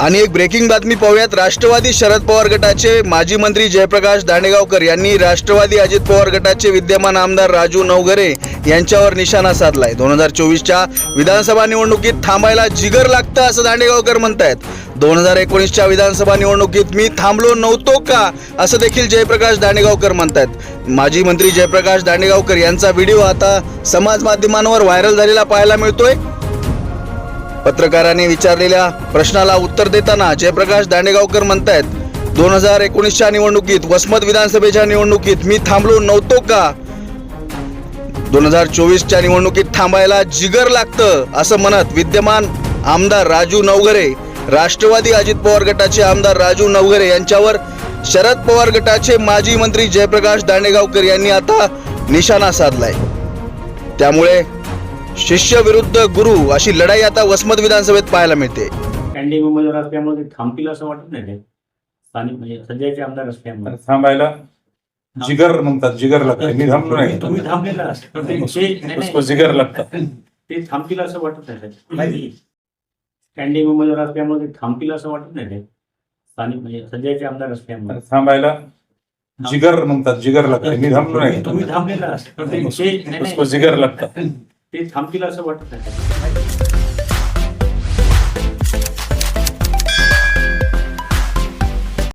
आणि एक ब्रेकिंग बातमी पाहूयात. राष्ट्रवादी शरद पवार गटाचे माजी मंत्री जयप्रकाश दांडेगावकर यांनी राष्ट्रवादी अजित पवार गटाचे विद्यमान आमदार राजू नवघरे यांच्यावर निशाणा साधलाय. दोन हजार चोवीसच्या विधानसभा निवडणुकीत थांबायला जिगर लागतं असं दांडेगावकर म्हणतायत. दोन हजार एकोणीसच्या विधानसभा निवडणुकीत मी थांबलो नव्हतो का असं देखील जयप्रकाश दांडेगावकर म्हणतात माजी मंत्री जयप्रकाश दांडेगावकर यांचा व्हिडिओ आता समाज माध्यमांवर व्हायरल झालेला पाहायला मिळतोय. पत्रकारांनी विचारलेल्या प्रश्नाला उत्तर देताना जयप्रकाश दांडेगावकर म्हणतायत दोन हजार एकोणीसच्या निवडणुकीत वसमत विधानसभेच्या निवडणुकीत मी थांबलो नव्हतो का? दोन हजार चोवीसच्या निवडणुकीत थांबायला जिगर लागतं असं म्हणत विद्यमान आमदार राजू नवघरे राष्ट्रवादी अजित पवार गटाचे आमदार राजू नवघरे यांच्यावर शरद पवार गटाचे माजी मंत्री जयप्रकाश दांडेगावकर यांनी आता निशाणा साधलाय. त्यामुळे शिष्य विरुद्ध गुरु अशी लढाई आता वसमत विधानसभेत पाहायला मिळते. स्टँडिंग उमेदवार असल्यामुळे ते थांबतील असं वाटत नाही ते स्थानिक म्हणजे सध्याचे आमदार असल्यामुळे. थांबायला? जिगर म्हणतात जिगर लागतं. मी थांबलो नाही. तुम्ही थांबलेला असेल. पण ते- ते- नाही, उसको नाही. जिगर लागतं. ते थांबतील असं वाटत नाही स्टँडिंग उमेदवार असल्यामुळे ते थांबतील असं वाटत नाही ते स्थानिक म्हणजे सध्याचे आमदार असल्यामुळे. थांबायला? जिगर म्हणतात जिगर लागतं. मी थांबलो नाही. तुम्ही थांबलेला असेल. पण ते- ते- नाही, उसको नाही. जिगर लागतं. ते थांबतील असं वाटत नाही